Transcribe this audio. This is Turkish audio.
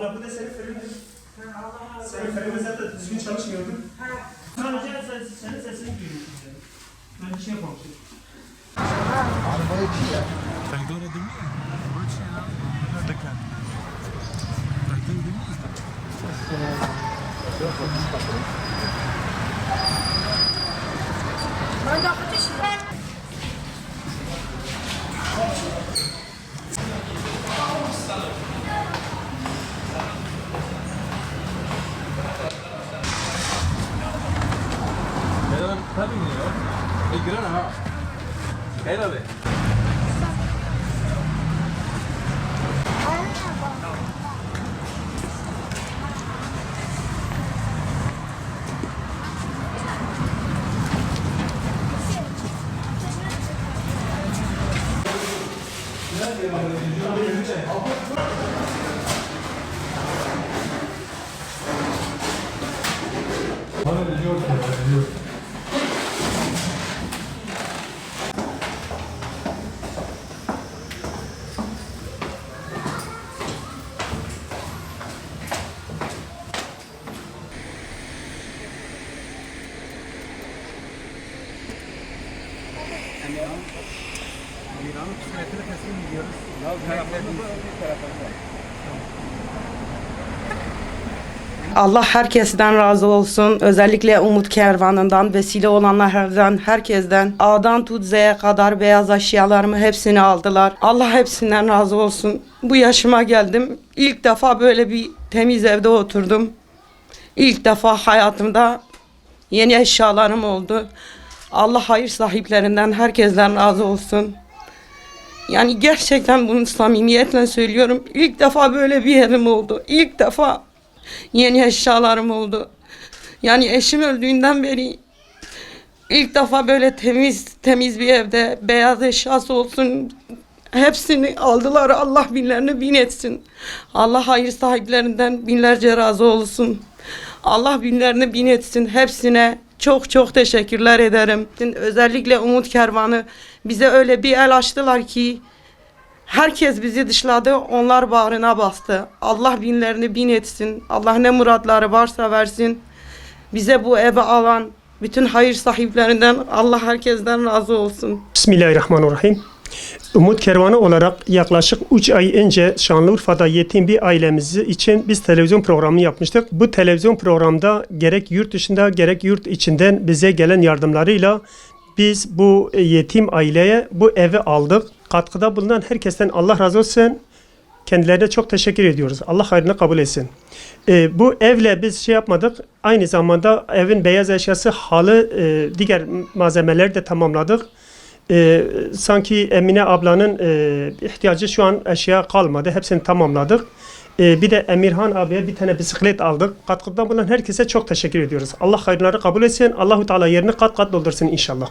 Abla bu da senin filmin. Senin filmin zaten düzgün çalışmıyordu. Sadece sen, senin sesini duyuyorsun. yani. Ben bir şey yapmamışım. Traidor é do mundo. Nerede kaldı? Traidor do mundo. Pero está bien, ¿no? Sabe, Es grana. Espérate. 저는 이거 좋아요. Allah herkesten razı olsun. Özellikle Umut Kervanı'ndan, vesile olanlardan, herkesten. A'dan tut Z'ye kadar beyaz eşyalarımı hepsini aldılar. Allah hepsinden razı olsun. Bu yaşıma geldim. İlk defa böyle bir temiz evde oturdum. İlk defa hayatımda yeni eşyalarım oldu. Allah hayır sahiplerinden, herkesten razı olsun. Yani gerçekten bunu samimiyetle söylüyorum. İlk defa böyle bir evim oldu. İlk defa yeni eşyalarım oldu. Yani eşim öldüğünden beri ilk defa böyle temiz temiz bir evde beyaz eşyası olsun hepsini aldılar. Allah binlerini bin etsin. Allah hayır sahiplerinden binlerce razı olsun. Allah binlerini bin etsin. Hepsine çok çok teşekkürler ederim. Özellikle Umut Kervanı bize öyle bir el açtılar ki Herkes bizi dışladı, onlar bağrına bastı. Allah binlerini bin etsin. Allah ne muratları varsa versin. Bize bu eve alan bütün hayır sahiplerinden Allah herkesten razı olsun. Bismillahirrahmanirrahim. Umut Kervanı olarak yaklaşık 3 ay önce Şanlıurfa'da yetim bir ailemizi için biz televizyon programı yapmıştık. Bu televizyon programda gerek yurt dışında gerek yurt içinden bize gelen yardımlarıyla biz bu yetim aileye bu evi aldık. Katkıda bulunan herkesten Allah razı olsun. Kendilerine çok teşekkür ediyoruz. Allah hayrını kabul etsin. Ee, bu evle biz şey yapmadık. Aynı zamanda evin beyaz eşyası, halı, e, diğer malzemeleri de tamamladık. Ee, sanki Emine ablanın e, ihtiyacı şu an eşya kalmadı. Hepsini tamamladık. Ee, bir de Emirhan abiye bir tane bisiklet aldık. Katkıda bulunan herkese çok teşekkür ediyoruz. Allah hayırları kabul etsin. Allahu Teala yerini kat kat doldursun inşallah.